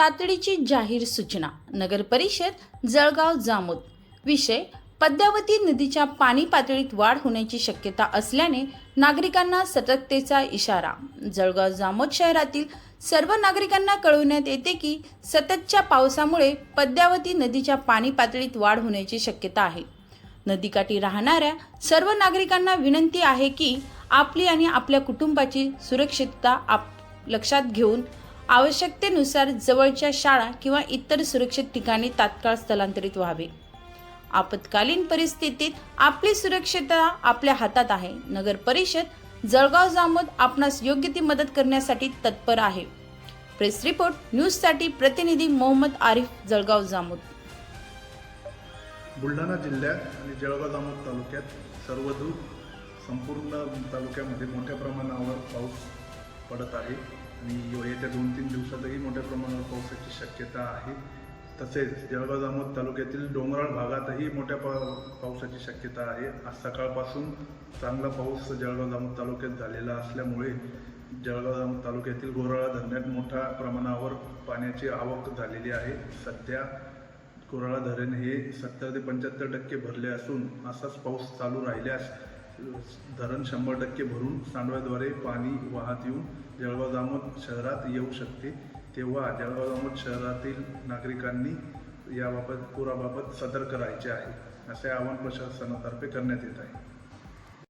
तातडीची जाहीर सूचना. नगर परिषद जळगाव जामोद. विषय पद्मावती नदीच्या पाणी पातळीत वाढ होण्याची शक्यता असल्याने नागरिकांना सतर्कतेचा इशारा. जळगाव जामोद शहरातील सर्व नागरिकांना कळविण्यात येते की सततच्या पावसामुळे पद्मावती नदीच्या पाणी पातळीत वाढ होण्याची शक्यता आहे. नदीकाठी राहणाऱ्या सर्व नागरिकांना विनंती आहे की आपली आणि आपल्या कुटुंबाची सुरक्षितता आप लक्षात घेऊन आवश्यकतेनुसार जवळच्या शाळा किंवा इतर सुरक्षित ठिकाणी तात्काळ स्थलांतरित व्हावे. आपत्कालीन परिस्थितीत आपली सुरक्षितता आपल्या हातात आहे. नगर परिषद जळगाव जामोद आपणास योग्य ती मदत करण्यासाठी तत्पर आहे. प्रेस रिपोर्ट न्यूजसाठी प्रतिनिधी मोहम्मद आरिफ जळगाव जामोद. बुलढाणा जिल्ह्यात आणि जळगाव जामोद तालुक्यात सर्वदूर संपूर्ण तालुक्यामध्ये मोठ्या प्रमाणावर पाऊस पडत आहे. आणि येत्या दोन तीन दिवसातही मोठ्या प्रमाणावर पावसाची शक्यता आहे. तसेच जळगाव जामोद तालुक्यातील डोंगराळ भागातही मोठ्या पा पावसाची शक्यता आहे. आज सकाळपासून चांगला पाऊस जळगाव जामोद तालुक्यात झालेला असल्यामुळे जळगाव जामोद तालुक्यातील गोराळा धरणात मोठ्या प्रमाणावर पाण्याची आवक झालेली आहे. सध्या कोराळा धरण हे सत्तर ते पंच्याहत्तर टक्के भरले असून असाच पाऊस चालू राहिल्यास धरण शंभर टक्के भरून सांडव्याद्वारे पाणी वाहत येऊन जळगाव जामोद शहरात येऊ शकते. तेव्हा जळगाव जामोद शहरातील नागरिकांनी याबाबत पुराबाबत सतर्क राहायचे आहे. असे आवाहन प्रशासनातर्फे करण्यात येत आहे.